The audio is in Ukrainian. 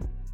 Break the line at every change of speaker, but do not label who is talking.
Cool.